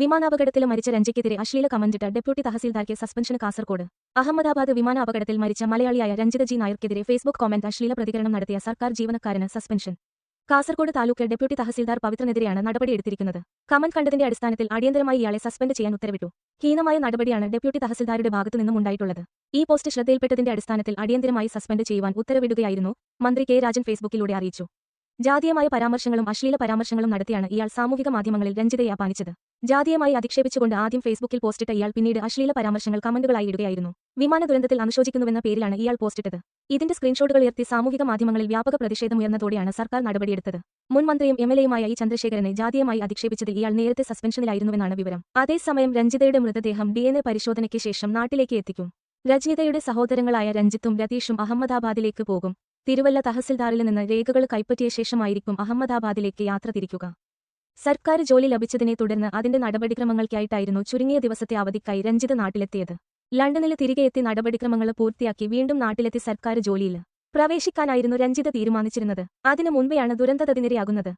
വിമാനാപകടത്തിൽ മരിച്ച രഞ്ജിക്കെതിരെ അശ്ലീല കമന്റിട്ട് ഡെപ്യൂട്ടി തഹസീൽദാർക്ക് സസ്പെൻഷൻ കാസർകോട്. അഹമ്മദാബാദ് വിമാനാപകടത്തിൽ മരിച്ച മലയാളിയായ രഞ്ജിത ജി നായർക്കെതിരെ ഫേസ്ബുക്ക് കോമന്റ് അശ്ലീല പ്രതികരണം നടത്തിയ സർക്കാർ ജീവനക്കാരന് സസ്പെൻഷൻ. കാസർകോട് താലൂക്ക് ഡെപ്യൂട്ടി തഹസീൽദാർ പവിത്രനെതിരെയാണ് നടപടിയെടുത്തിരിക്കുന്നത് കമന്റ് കണ്ടതിന്റെ അടിസ്ഥാനത്തിൽ അടിയന്തരമായി ഇയാളെ സസ്പെൻഡ് ചെയ്യാൻ ഉത്തരവിട്ടു. ഹീനമായ നടപടിയാണ് ഡെപ്യൂട്ടി തഹസിൽദാരുടെ ഭാഗത്തു നിന്നും ഉണ്ടായിട്ടുള്ളത്. ഈ പോസ്റ്റ് ശ്രദ്ധയിൽപ്പെട്ടതിന്റെ അടിസ്ഥാനത്തിൽ അടിയന്തരമായി സസ്പെൻഡ് ചെയ്യുവാൻ ഉത്തരവിടുകയായിരുന്നു മന്ത്രി കെ രാജൻ ഫേസ്ബുക്കിലൂടെ അറിയിച്ചു. ജാതീയമായ പരാമർശങ്ങളും അശ്ലീല പരാമർശങ്ങളും നടത്തിയാണ് ഇയാൾ സാമൂഹിക മാധ്യമങ്ങളിൽ രഞ്ജിതയെ അപാനിച്ചത് ജാതീയമായി അധിക്ഷേപിച്ചുകൊണ്ട് ആദ്യം ഫേസ്ബുക്കിൽ പോസ്റ്റിട്ട ഇയാൾ പിന്നീട് അശ്ലീല പരാമർശങ്ങൾ കമന്റുകളായി ഇടുകയായിരുന്നു. വിമാന ദുരന്തത്തിൽ അനുശോചിക്കുന്നുവെന്ന പേരിലാണ് ഇയാൾ പോസ്റ്റിട്ടത്. ഇതിന്റെ സ്ക്രീൻഷോട്ടുകൾ ഉയർത്തി സാമൂഹിക മാധ്യമങ്ങളിൽ വ്യാപക പ്രതിഷേധമുയർന്നതോടെയാണ് സർക്കാർ നടപടിയെടുത്തത്. മുൻമന്ത്രിയും എം എൽ എയുമായ ഇ ചന്ദ്രശേഖരനെ ജാതീയമായി അധിക്ഷേപിച്ചതിൽ ഇയാൾ നേരത്തെ സസ്പെൻഷനിലായിരുന്നുവെന്നാണ് വിവരം. അതേസമയം രഞ്ജിതയുടെ മൃതദേഹം ഡി പരിശോധനയ്ക്ക് ശേഷം നാട്ടിലേക്ക് എത്തിക്കും. രഞ്ജിതയുടെ സഹോദരങ്ങളായ രഞ്ജിത്തും രതീഷും അഹമ്മദാബാദിലേക്ക് പോകും. തിരുവല്ല തഹസിൽദാറിൽ നിന്ന് രേഖകൾ കൈപ്പറ്റിയ ശേഷമായിരിക്കും അഹമ്മദാബാദിലേക്ക് യാത്ര തിരിക്കുക. സർക്കാർ ജോലി ലഭിച്ചതിനെ തുടർന്ന് അതിന്റെ നടപടിക്രമങ്ങൾക്കായിട്ടായിരുന്നു ചുരുങ്ങിയ ദിവസത്തെ അവധിക്കായി രഞ്ജിത് നാട്ടിലെത്തിയത്. ലണ്ടനിൽ തിരികെ എത്തി നടപടിക്രമങ്ങൾ പൂർത്തിയാക്കി വീണ്ടും നാട്ടിലെത്തി സർക്കാർ ജോലിയിൽ പ്രവേശിക്കാനായിരുന്നു രഞ്ജിത തീരുമാനിച്ചിരുന്നത്. അതിനു മുൻപെയാണ് ദുരന്തത്തിനിരയാകുന്നത്.